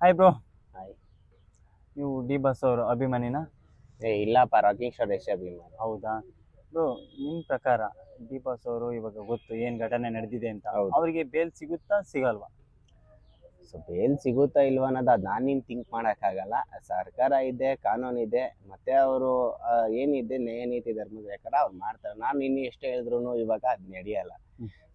Hi bro hi ನೀವು D bus ಅವರು ಅಭಿಮಾನಿನ? ಏ ಇಲ್ಲಪ್ಪ ರಾಕಿಂಗ್ ಸ್ಟಾರ್ ಯಶ್ ಅಭಿಮಾನಿ. ಹೌದಾ? ಬ್ರೋ ನಿಮ್ಮ ಪ್ರಕಾರ ಡಿ ಬಸ್ ಅವರು ಇವಾಗ ಗೊತ್ತು ಏನು ಘಟನೆ ನಡೆದಿದೆ ಅಂತ. ಹೌದು. ಅವರಿಗೆ ಬೇಲ್ ಸಿಗುತ್ತಾ ಸಿಗಲ್ವಾ? ಸೊ ಬೇಲ್ ಸಿಗುತ್ತಾ ಇಲ್ವಾ ಅನ್ನೋದು ಅದು ನಾನು ನಿನ್ ಥಿಂಕ್ ಮಾಡೋಕ್ಕಾಗಲ್ಲ ಸರ್ಕಾರ ಇದೆ ಕಾನೂನು ಇದೆ ಮತ್ತೆ ಅವರು ಏನಿದೆ ನ್ಯಾಯ ನೀತಿ ಧರ್ಮದ ಪ್ರಕಾರ ಅವ್ರು ಮಾಡ್ತಾರೆ. ನಾನು ಇನ್ನು ಎಷ್ಟು ಹೇಳಿದ್ರು ಇವಾಗ ಅದು ನಡೆಯಲ್ಲ.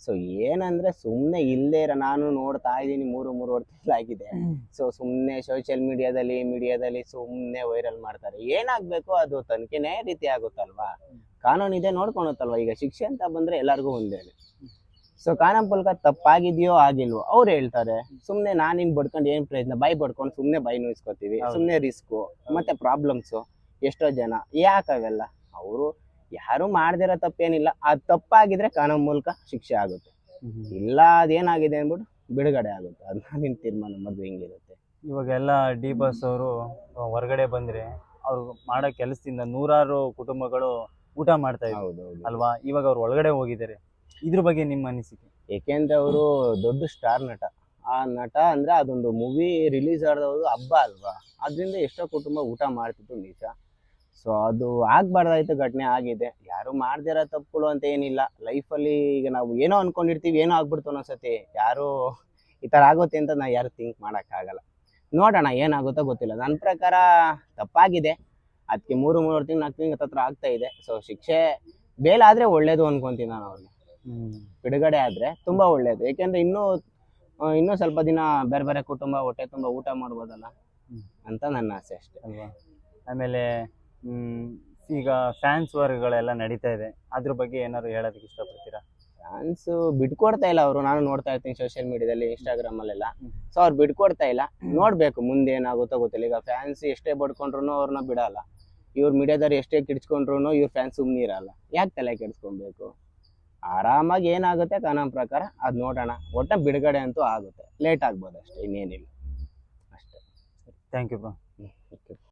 ಸೊ ಏನಂದ್ರೆ ಸುಮ್ಮನೆ ಇಲ್ಲೇ ಇರೋ ನಾನು ನೋಡ್ತಾ ಇದ್ದೀನಿ ಮೂರು ಮೂರು ವರ್ಷ ತಿಂಗಳಾಗಿದೆ ಸೊ ಸುಮ್ಮನೆ ಸೋಷಿಯಲ್ ಮೀಡಿಯಾದಲ್ಲಿ ಮೀಡಿಯಾದಲ್ಲಿ ಸುಮ್ಮನೆ ವೈರಲ್ ಮಾಡ್ತಾರೆ. ಏನಾಗಬೇಕು ಅದು ತನಿಖೆನೇ ರೀತಿ ಆಗುತ್ತಲ್ವಾ? ಕಾನೂನು ಇದೆ ನೋಡ್ಕೊಳುತ್ತಲ್ವಾ? ಈಗ ಶಿಕ್ಷೆ ಅಂತ ಬಂದ್ರೆ ಎಲ್ಲರಿಗೂ ಒಂದೇನೆ ಸೊ ಕಾನಂಪಲ್ಕ ಪುಲ್ಕ ತಪ್ಪಾಗಿದೆಯೋ ಆಗಿಲ್ವೋ ಅವ್ರು ಹೇಳ್ತಾರೆ ಸುಮ್ಮನೆ ನಾನು ಹಿಂಗೆ ಬಡ್ಕೊಂಡು ಏನು ಪ್ರಯತ್ನ ಬೈ ಬಡ್ಕೊಂಡು ಸುಮ್ಮನೆ ಬೈ ನೋಯಿಸ್ಕೋತೀವಿ. ಸುಮ್ಮನೆ ರಿಸ್ಕು ಮತ್ತೆ ಪ್ರಾಬ್ಲಮ್ಸು ಎಷ್ಟೋ ಜನ ಯಾಕೆ ಅವೆಲ್ಲ? ಅವರು ಯಾರು ಮಾಡ್ದಿರೋ ತಪ್ಪೇನಿಲ್ಲ ಅದು ತಪ್ಪಾಗಿದ್ರೆ ಕಾನೂನು ಮೂಲಕ ಶಿಕ್ಷೆ ಆಗುತ್ತೆ. ಇಲ್ಲ ಅದೇನಾಗಿದೆ ಅಂದ್ಬಿಟ್ಟು ಬಿಡುಗಡೆ ಆಗುತ್ತೆ. ಅದನ್ನ ನಿನ್ನ ತೀರ್ಮಾನ ಮದುವೆ ಹಿಂಗಿರುತ್ತೆ? ಇವಾಗೆಲ್ಲ ಡಿ ಬಸ್ ಅವರು ಹೊರಗಡೆ ಬಂದ್ರೆ ಅವ್ರು ಮಾಡೋ ಕೆಲಸದಿಂದ ನೂರಾರು ಕುಟುಂಬಗಳು ಊಟ ಮಾಡ್ತಾ ಇದ್ದಾರೆ ಅಲ್ವಾ? ಇವಾಗ ಅವ್ರು ಒಳಗಡೆ ಹೋಗಿದ್ದಾರೆ. ಇದ್ರ ಬಗ್ಗೆ ನಿಮ್ಮ ಅನಿಸಿಕೆ? ಏಕೆಂದ್ರೆ ಅವರು ದೊಡ್ಡ ಸ್ಟಾರ್ ನಟ. ಆ ನಟ ಅಂದ್ರೆ ಅದೊಂದು ಮೂವಿ ರಿಲೀಸ್ ಆದದ್ದು ಹಬ್ಬ ಅಲ್ವಾ? ಅದರಿಂದ ಎಷ್ಟೋ ಕುಟುಂಬ ಊಟ ಮಾಡ್ತಿತ್ತು ನಿಜ ಸೊ ಅದು ಆಗ್ಬಾರ್ದಾಯ್ತು, ಘಟನೆ ಆಗಿದೆ. ಯಾರು ಮಾಡ್ದಿರೋ ತಪ್ಪುಗಳು ಅಂತ ಏನಿಲ್ಲ. ಲೈಫಲ್ಲಿ ಈಗ ನಾವು ಏನೋ ಅನ್ಕೊಂಡಿರ್ತೀವಿ, ಏನೋ ಆಗ್ಬಿಡ್ತು ಅನ್ಸತಿ ಯಾರು ಈ ಥರ ಆಗುತ್ತೆ ಅಂತ ನಾ ಯಾರು ಥಿಂಕ್ ಮಾಡೋಕ್ಕಾಗಲ್ಲ. ನೋಡೋಣ, ಏನಾಗುತ್ತೋ ಗೊತ್ತಿಲ್ಲ. ನನ್ನ ಪ್ರಕಾರ ತಪ್ಪಾಗಿದೆ. ಅದಕ್ಕೆ ಮೂರು ಮೂರು ತಿಂಗಳು, ನಾಲ್ಕು ತಿಂಗಳು ಹತ್ರ ಆಗ್ತಾ ಇದೆ. ಸೊ ಶಿಕ್ಷೆ ಬೇಲಾದ್ರೆ ಒಳ್ಳೇದು ಅನ್ಕೊಂತೀನಿ ನಾನು ಅವ್ರಿಗೆ. ಬಿಡುಗಡೆ ಆದ್ರೆ ತುಂಬಾ ಒಳ್ಳೇದು. ಏಕೆಂದರೆ ಇನ್ನೂ ಇನ್ನೂ ಸ್ವಲ್ಪ ದಿನ ಬೇರೆ ಬೇರೆ ಕುಟುಂಬ ಹೊಟ್ಟೆ ತುಂಬ ಊಟ ಮಾಡ್ಬೋದಲ್ಲ. ಅಂತ ನನ್ನ ಆಸೆ ಅಷ್ಟೇ. ಅಲ್ವಾ? ಆಮೇಲೆ ಈಗ ಫ್ಯಾನ್ಸ್ ವರ್ಗಗಳೆಲ್ಲ ನಡೀತಾ ಇದೆ. ಅದ್ರ ಬಗ್ಗೆ ಏನಾದ್ರು ಹೇಳೋದಕ್ಕೆ ಇಷ್ಟಪಡ್ತೀರಾ? ಫ್ಯಾನ್ಸ್ ಬಿಟ್ಕೊಡ್ತಾ ಇಲ್ಲ ಅವರು. ನಾನು ನೋಡ್ತಾ ಇರ್ತೀನಿ ಸೋಷಿಯಲ್ ಮೀಡಿಯಾದಲ್ಲಿ ಇನ್ಸ್ಟಾಗ್ರಾಮ್ ಅಲ್ಲೆಲ್ಲ. ಸೊ ಅವ್ರು ಬಿಟ್ಕೊಡ್ತಾ ಇಲ್ಲ. ನೋಡ್ಬೇಕು ಮುಂದೆ ಏನಾಗುತ್ತೋ ಗೊತ್ತಿಲ್ಲ. ಈಗ ಫ್ಯಾನ್ಸ್ ಎಷ್ಟೇ ಬಡ್ಕೊಂಡ್ರು ಅವ್ರನ್ನ ಬಿಡಲ್ಲ. ಇವ್ರ ಮೀಡಿಯಾದವ್ರು ಎಷ್ಟೇ ಕಿಡ್ಸ್ಕೊಂಡ್ರು ಇವ್ರ ಫ್ಯಾನ್ಸ್ ಸುಮ್ಮನೆ ಇರಲ್ಲ ಯಾಕೆ ತಲೆ ಕೆಡಿಸ್ಕೊಬೇಕು? ಆರಾಮಾಗಿ ಏನಾಗುತ್ತೆ ಕಾನೂನು ಪ್ರಕಾರ ಅದು ನೋಡೋಣ. ಒಟ್ಟ ಬಿಡುಗಡೆ ಅಂತೂ ಆಗುತ್ತೆ. ಲೇಟ್ ಆಗ್ಬೋದು ಅಷ್ಟೇ ಇನ್ನೇನಿಲ್ಲ. ಅಷ್ಟೇ. Thank you bro okay